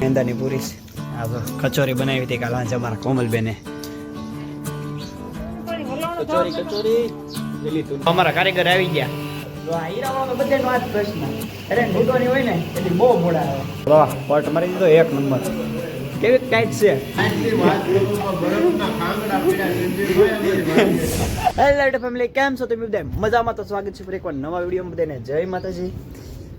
મેંદાની પૂરી. છે કચોરી બનાવી હતી કાલ આજે અમારા કોમલબેને. અમારા કારીગર આવી ગયા. મજામાં તો સ્વાગત છે નવા વિડીયોમાં બધાને જય માતાજી.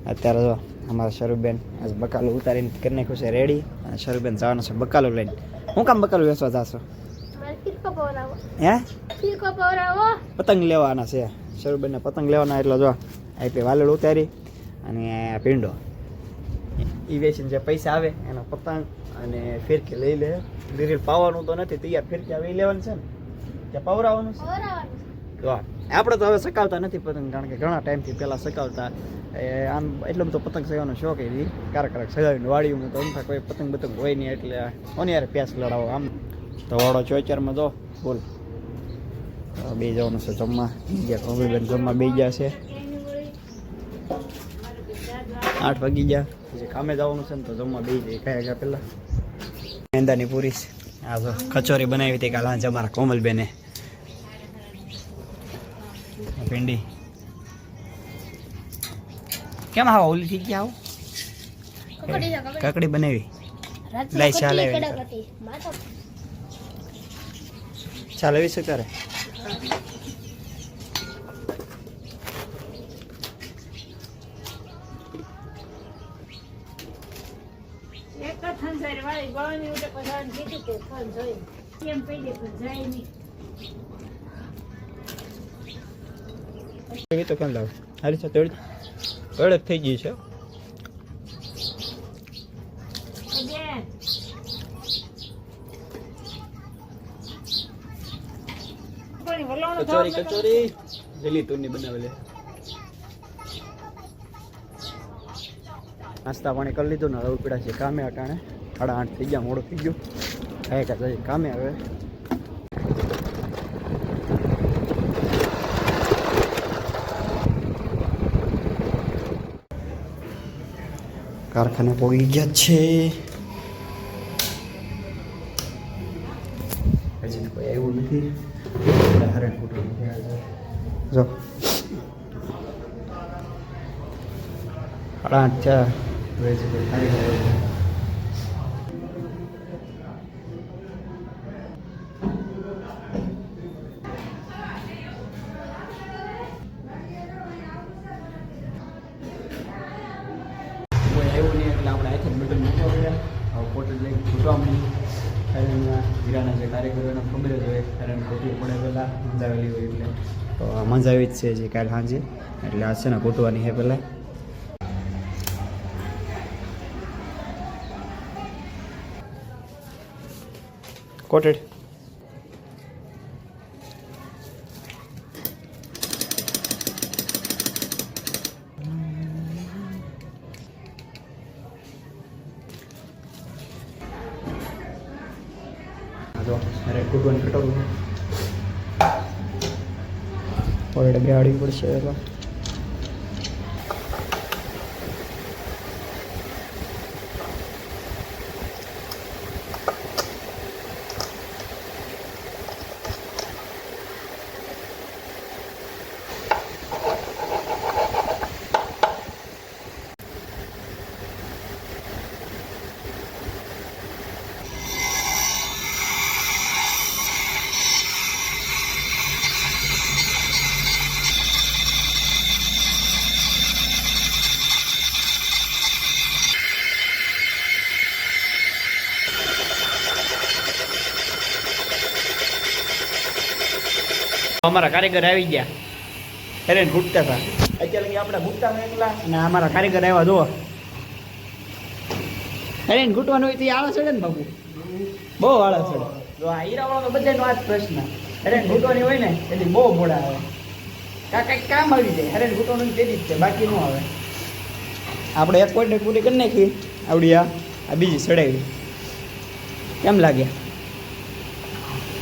અત્યારે જો અમારા શરૂબેન આજ બકાલો ઉતારીને કરી નાખ્યું છે રેડી અને શરૂબેન જવાનું છે બકાલો લઈને. હું કામ બકાલો વેચવા જાશો? હે? પતંગ લેવાના છે. શરૂબેનને પતંગ લેવાના એટલે જો આઈપી વાલડ ઉતારી અને પીંડો એ વેચીને જે પૈસા આવે એનો પતંગ અને ફિરકી લઈ લે. લીરીલ પાવાનું તો નથી તૈયાર ફિરકી આવે લેવાની છે ને? ત્યાં પવરાવાનું છે. વાહ. આપણે તો હવે સકાવતા નથી પતંગ, કારણ કે ઘણા ટાઈમથી પહેલાં સકાવતા એ, આમ એટલો બધો પતંગ સગાવવાનો શોખ એ કારક કારક સગાવીને વાડીમાં તો અમથા કોઈ પતંગ પતંગ હોય નહીં, એટલે કોની યાર પ્યાસ લડાવો આમ. તો વાળો ચોચારમાં જો બોલ. બે જવાનું છે જમવા. બીજા કોબીબેન જમવા બે ગયા છે. આઠ વાગી ગયા. પછી કામે જવાનું છે ને તો જમવા બે જાય કયા ગયા પહેલાં. મેંદાની પૂરી. આ કચોરી બનાવી હતી કાલ આજે અમારા કોમલબેને. ભીંડી. કેમ આવો ઓલી થઈ ગયા આવો? કકડી કાકડી. બનાવી. લઈ ચાલે કકડી એવી કડક હતી માથા ચાલ એવી છે તારે? એક જ ખંજારી વાળી ગળાની ઉડે પધારને કીધું કે ખંજ જોઈ કેમ પડી પણ જાય નહીં. એવી તો કેમ લાવ હારી છે, તોડ અડક થઈ ગઈ છે. એ કચોરી કચોરી. લીલી તુરની બનાવેલી નાસ્તા પાણી કરી લીધું ને હવે પીડા છે, કામે અટાણે. સાડા આઠ થઈ ગયા, મોડું થઈ ગયું. કાંઈ કાંઈ કામે હવે. કારખાને પોગી ગયા છે? હજી તો કોઈ આવ્યું નથી. હરણ કુટુંબ જો. સાડા આઠ થયા લઈને છૂટવા હીરાના જે કારીગરો એને ખબર જ હોય, કારણ ખોટવી પડે પહેલાં મંજાવેલી હોય એટલે. તો મજા મંજાવી જ છે જે કાલ સાંજે, એટલે આ છે ને કોટવાની છે પહેલાં. કોટેડ. ઓરડે બેહાડવી પડશે એટલે અમારા કારીગર આવી ગયા. અરે ઘૂંટતા હતા. અત્યારે આપણે ઘૂંટતા એકલા. અને અમારા કારીગર આવ્યા જુઓ. અરે ઘૂંટવાનું હોય તો આળસ ચડે ને બાબુ બહુ આળસ ચડે. જો આ હીરાવાળો તો બધાનો આ જ પ્રશ્ન. અરે ઘૂંટવાની હોય ને એટલે બહુ મોડા આવે. કા કંઈક કામ આવી જાય. અરે ઘૂંટવાનું તેદી જ છે બાકી ન આવે. આપણે એક પોઈન્ટ પૂરી કરી નાખી આવડી આ આ બીજી ચડાવી. કેમ લાગ્યા?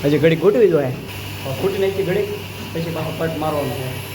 હજી ઘડી ઘૂંટવી જોઈએ. ખૂટી નાખી ઘડી પછી પાછો પટ મારવાનો છે.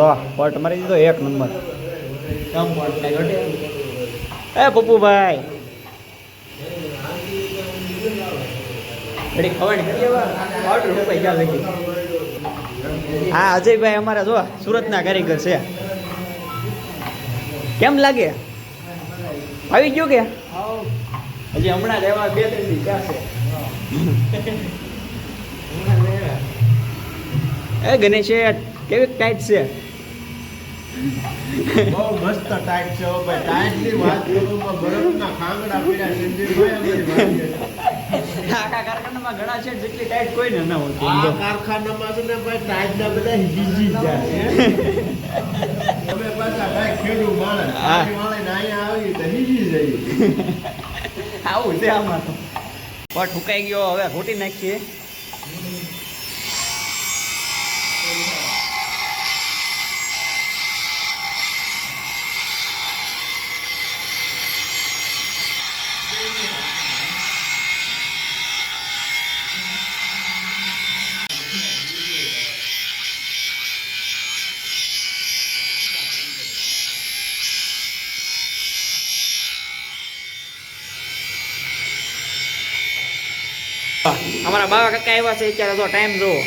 વાહ પટ મારી દીધો એક નંબર. એ પપ્પુભાઈ. હા અજયભાઈ અમારા જો સુરતના કારીગર છે. કેમ લાગે? આવી ગયું કે? હજી હમણાં આવ્યા બે ત્રણ દી ક્યાં છે. એ ગણેશ કેવી ટાઈટ છે? બહુ મસ્ત ટાઈટ છે હો ભાઈ. ટાઈટની વાત કરું તો બરફના ખાંગડા પીડા સંજયભાઈ આખા કારખાનામાં ઘણા છે જેટલી ટાઈટ કોઈને ન હોતી. આ કારખાનામાં છે ને ભાઈ ટાઈટના બધા હિજી જાય તમે પાછા ભાઈ માણસ. અહીંયા આવી તો હિજી જઈએ આવું છે આમાં તો. પણ ઠુકાઈ ગયો હવે રોટી નાખીએ. અમારા બાવા કાકા આવ્યા છે અત્યારે તો ટાઈમ જુઓ.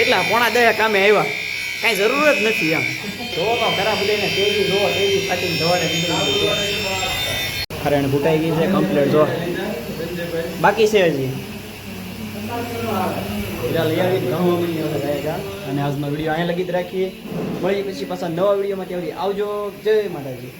એટલા પોણા દયા કામે આવ્યા. કાંઈ જરૂર જ નથી એમ. જોવો તો ખરાબ લઈને તેજી જોવો તેજી ફાટીને જવાને બીજું ખરેણ ગઈ છે કમ્પ્લીટ જો બાકી છે હજી. અને આજનો વીડિયો અહીંયા લગી રાખીએ. પછી પાછા નવા વિડીયોમાં ત્યાં આવજો. જય માતાજી.